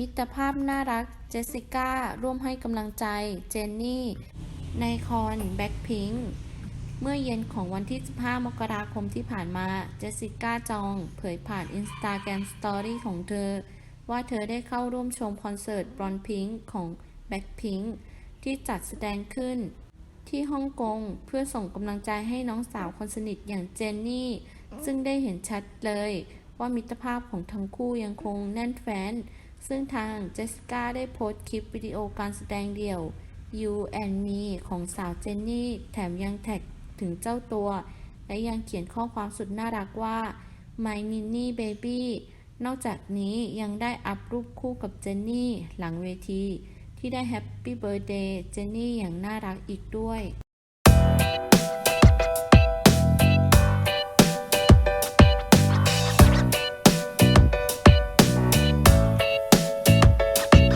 มิตรภาพน่ารัก เจสสิก้า ร่วมให้กำลังใจ เจนนี่ในคอน แบ็คพิงเมื่อเย็นของวันที่ 15 มกราคมที่ผ่านมา เจสสิก้าจอง เผยผ่านอินสตาแกรมสตอรี่ของเธอ ว่าเธอได้เข้าร่วมชมคอนเสิร์ตบรอนพิงของแบ็คพิงที่จัดแสดงขึ้น ที่ฮ่องกงเพื่อส่งกำลังใจให้น้องสาวคนสนิทอย่างเจนนี่ ซึ่งได้เห็นชัดเลย ว่ามิตรภาพของทั้งคู่ยังคงแน่นแฟ้น ซึ่งทางเจสสิก้าได้โพสต์คลิปวิดีโอการแสดงเดี่ยว You and Me ของสาวเจนนี่ แถมยังแท็กถึงเจ้าตัว และยังเขียนข้อความสุดน่ารักว่า My Ninny Baby นอกจากนี้ยังได้อัพรูปคู่กับเจนนี่ หลังเวที ที่ได้แฮปปี้เบิร์ a เดย์เจนนี่อย่างน่ารักอีกด้วย